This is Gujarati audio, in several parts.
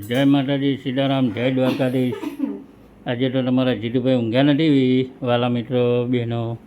જય માતાજી, સીતારામ, જય દ્વારકાધીશ. આજે તો તમારા જીતુભાઈ ઊંઘ્યા નથી વાલા મિત્રો, બહેનો.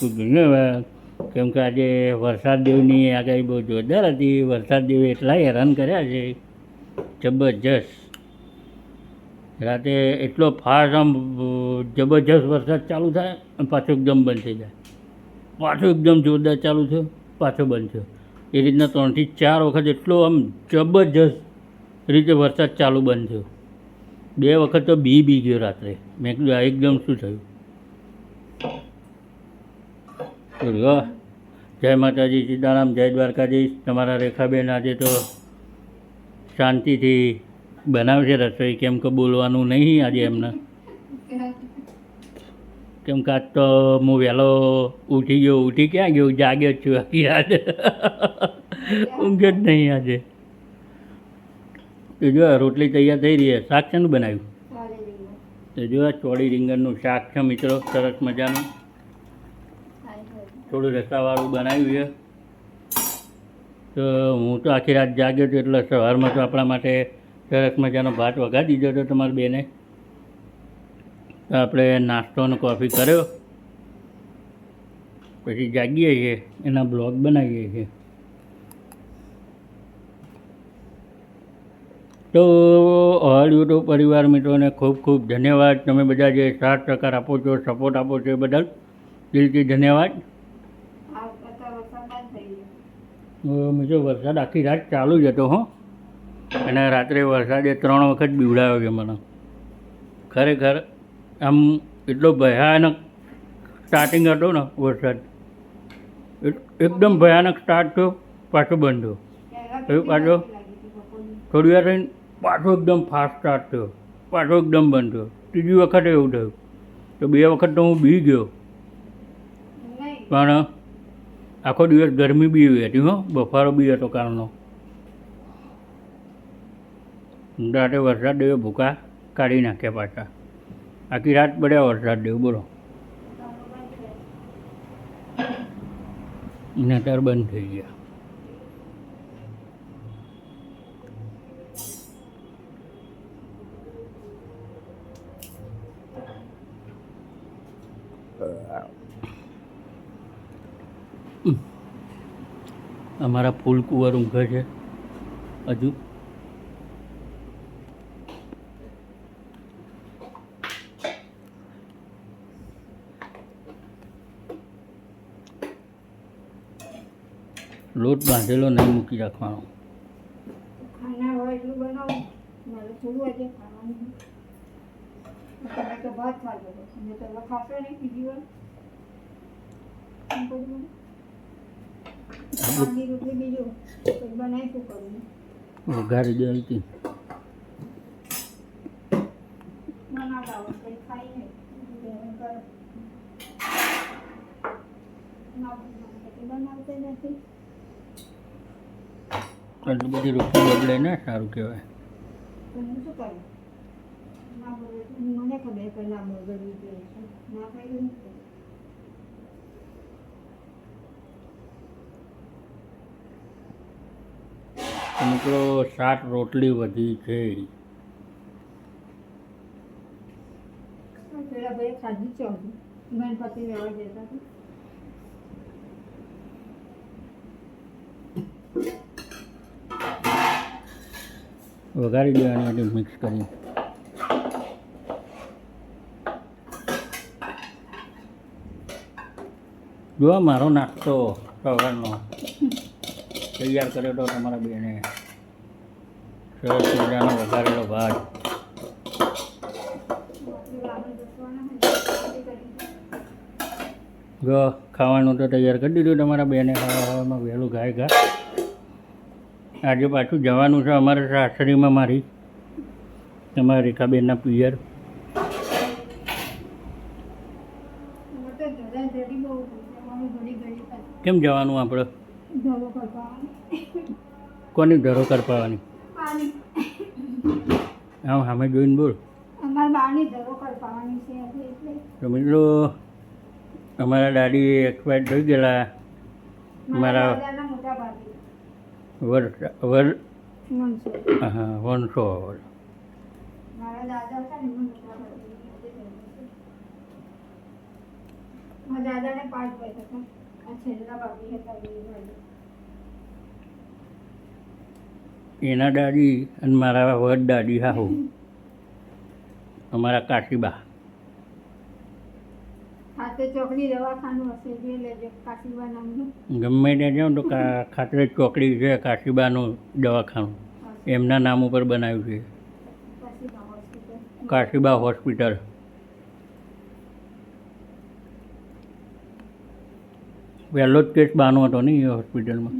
ખૂબ ધન્યવાદ. કેમ કે આજે વરસાદ દેવની આગાહી બહુ જોરદાર હતી. વરસાદ દેવે એટલા હેરાન કર્યા છે. જબરજસ્ત. રાતે એટલો ફાસ્ટ આમ, જબરજસ્ત વરસાદ ચાલુ થાય, અને પાછો એકદમ બંધ થઈ જાય. પાછો એકદમ જોરદાર ચાલુ થયો, પાછો બંધ થયો. એ રીતના ત્રણથી ચાર વખત એટલો આમ જબરજસ્ત રીતે વરસાદ ચાલુ બંધ થયો. બે વખત તો બી બી ગયો રાત્રે. મેં કીધું એકદમ શું થયું? જય માતાજી, સીતારામ, જય દ્વારકાધીશ. તમારા રેખાબેન આજે તો શાંતિથી બનાવશે રસોઈ. કેમ કે બોલવાનું નહીં આજે એમને. કેમ કે આજ તો હું વહેલો ઉઠી ગયો. ઉઠી ક્યાં ગયો? જાગ્યો છું યાદ ઊંઘ જ નહીં આજે. તો જો આ રોટલી તૈયાર થઈ રહી છે. શાક શેનું બનાવ્યું? તો જો આ ચોળી રીંગણનું શાક છે મિત્રો સરસ મજાનું. થોડું રસાવાળું બનાવ્યું છે. તો હું તો આખી રાત જાગ્યો હતો એટલે સવારમાં તો આપણા માટે સરસ મજાનો ભાત વગાડી દીધો હતો તમારી બેને. તો આપણે નાસ્તો અને કોફી કર્યો. પછી જાગીએ છીએ એના બ્લોગ બનાવીએ છીએ. તો ઓલ યુટ્યુબ પરિવાર મિત્રોને ખૂબ ખૂબ ધન્યવાદ. તમે બધા જે સાથ સહકાર આપો છો સપોર્ટ આપો છો એ બદલ દિલથી ધન્યવાદ. મિત્રો વરસાદ આખી રાત ચાલુ જ હતો હો. અને રાત્રે વરસાદે ત્રણ વખત બીવડાવ્યો છે મને. ખરેખર આમ એટલો ભયાનક સ્ટાર્ટિંગ હતો ને વરસાદ. એકદમ ભયાનક સ્ટાર્ટ થયો પાછો બંધ થયો. પાછો થોડી વાર રહીને પાછો એકદમ ફાસ્ટ સ્ટાર્ટ થયો. પાછો એકદમ બંધ થયો. ત્રીજી વખતે એવું થયું. તો બે વખત તો હું બી ગયો. પણ આખો દિવસ ગરમી બી એવી હતી હો. બફારો બી હતો કારણનો રાતે વરસાદ દેવે ભૂકા કાઢી નાખ્યા પાછા. આખી રાત પડ્યા વરસાદ દેવ બોલો. ને અત્યારે બંધ થઈ ગયા. અમારા ફૂલ કુંવર ઊંઘે છે. હજુ. લોટ બાંધેલો નહીં મૂકી રાખવાનો. ભાત ખાજો બીજી વાર એમ કહું છું. શાકની રોટલી બીજું કંઈક બનાવી શું કરવું વઘારી દે બધી રોટલી બગડે ને સારું કહેવાય. મને ખબર ના બગડવી જોઈએ. ના ખાઈ તો શું કરું? તો મિત્રો સાત રોટલી વધી છે વઘારી દેવાની માટે મિક્સ કરી. જો મારો નાસ્તો સવારનો. તૈયાર કર્યો તો તમારા બેને. સરસ મજાનો વઘારેલો ભાત. જો, ખાવાનું તો તૈયાર કરી દીધું તમારા બેને. ખાવામાં વહેલું ગાય ઘા. આજે પાછું જવાનું છે અમારે સાસરીમાં મારી. તમારા રેખાબેનના પિયર. કેમ જવાનું આપણે? કોની ધરો કરપાવાની? આમ સામે જોઈને બોલ. અમારા બાની ધરો કરવાની છે એટલે. તો મિત્રો અમારા દાદી એક્સપાયર થઈ ગયેલા. મારા વર્ષ વર્ષ હા વનસો. મારા દાદાને પાંચ ભાઈ હતા. એના દાદી અને મારા વડ દાદી હાહુ. અમારા કાશીબા. ગમે ત્યાં જાઉં તો ખાતરે ચોકડી છે કાશીબાનું દવાખાનું. એમના નામ ઉપર બનાવ્યું છે. કાશીબા હોસ્પિટલ. પહેલો જ કેસ બાનો હતો ને એ હોસ્પિટલમાં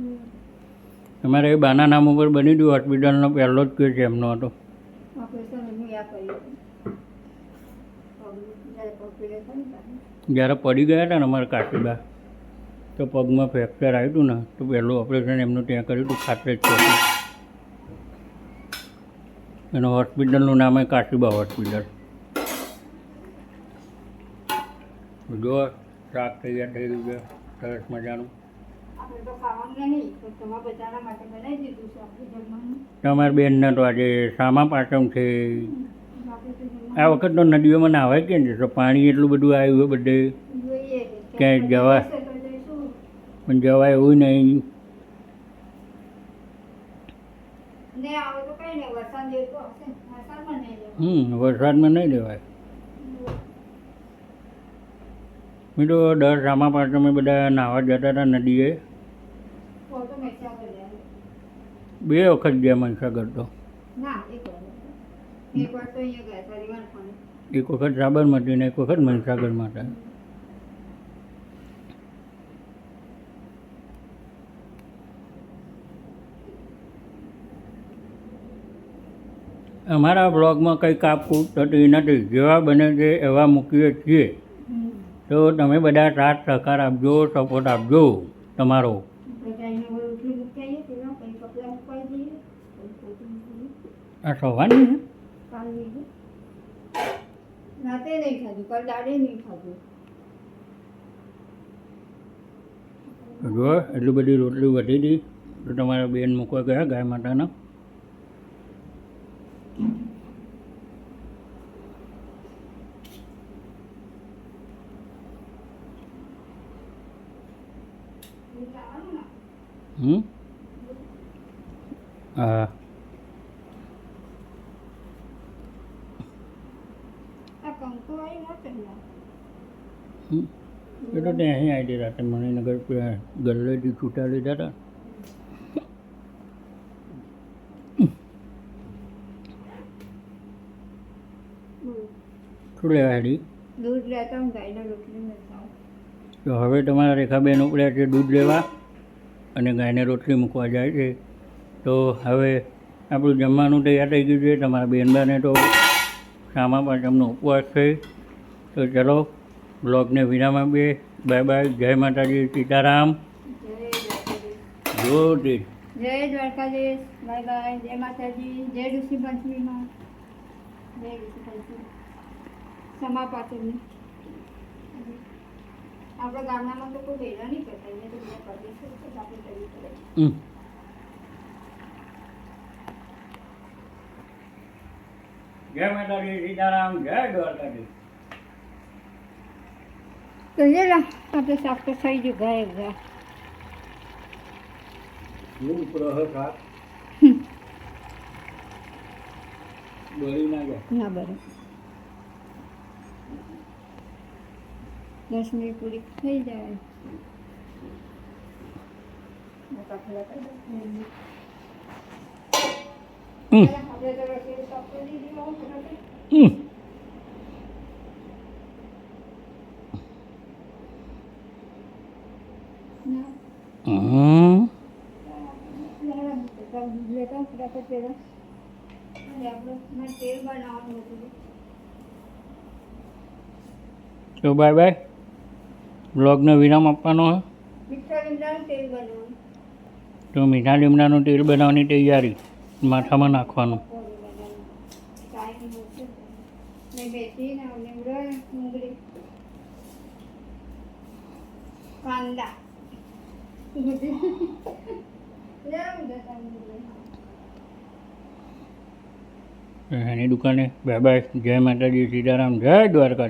અમારે એ બાના નામ ઉપર બની ગયું હોસ્પિટલનો પહેલો જ કેસ એમનો હતો. જ્યારે પીડે ગયા હતા ને અમારા કાશીબા, તો પગમાં ફ્રેક્ચર આવ્યું હતું ને, તો પહેલું ઓપરેશન એમનું ત્યાં કર્યું હતું ખાતે જ એનું હોસ્પિટલનું નામ એ કાશીબા હોસ્પિટલ જો શાક તૈયાર થઈ ગયું છે. સરસ મજાનું. તમારા બેનને તો આજે સામા પાટમ છે. આ વખત તો નદીઓમાં નાવાય કેમ છે તો પાણી એટલું બધું આવ્યું હોય બધે. ક્યાંય જવા-. પણ જવાય એવું નહીં. હમ વરસાદમાં નહીં લેવાય મેં તો દર સામા અમે બધા નાહવા જતા હતા નદીએ. બે વખત ગયા મહીસાગર તો. એક વખત સાબરમતી ને એક વખત મહીસાગર માટે અમારા બ્લોગમાં કંઈ કાપકૂટ થતી નથી. જેવા બને છે એવા મૂકીએ છીએ. તો તમે બધા સાથ સહકાર આપજો સપોર્ટ આપજો તમારો. આ કાલ રાતે નહીં ખાધું કાલ દાડે નહીં ખાધું. જો એટલી બધી રોટલી વધી હતી તો તમારા બેન મૂકવા ગયા ગાય માતાના? હમ હા. એ તો ત્યાં અહીં આવી રાતે મણિનગર પેલા ગલ્લેથી છૂટા લીધા હતા. શું લેવા હેડી દૂધ લેતા હું ગાયને રોટલી આવું. તો હવે તમારા રેખાબેન ઉપડ્યા છે દૂધ લેવા અને ગાયને રોટલી મૂકવા જાય છે. તો હવે આપણું જમવાનું તૈયાર થઈ ગયું છે. તમારા બેનબાને તો સામા પાંચમનો ઉપવાસ છે. તો ચલો, બ્લોગને વિરામ આપીએ. Bye bye. જય માતાજી. સીતારામ. જોતે જય દ્વારકાધીશ. By bye. જય માતાજી. જય ઋષિ પંચમીમાં. જય ઋષિ પંચમી. પાછળની આપણા ગામડામાં તો કોઈ ભેગા નહીં કરતા અહીંયા તો બધા પ્રદેશ છે તો આપણે કરવી પડે હમ. જય માતાજી સીતારામ જય દ્વારકાધીશ તો જે લા આપણે શાક તો થઈ ગયું ગાય ગયા હું પ્રહસાદ બળી ના જાય ના બરાબર દસ મિનિટ પૂરી થઈ જાય. તો બાય બાય? બ્લોગને વિરામ આપવાનો તો મીઠા લીમડાનું તેલ બનાવવાની તૈયારી માથામાં નાખવાનું. કાંદા એની દુકાને બાય બાય જય માતાજી સીતારામ જય દ્વારકાધીશ.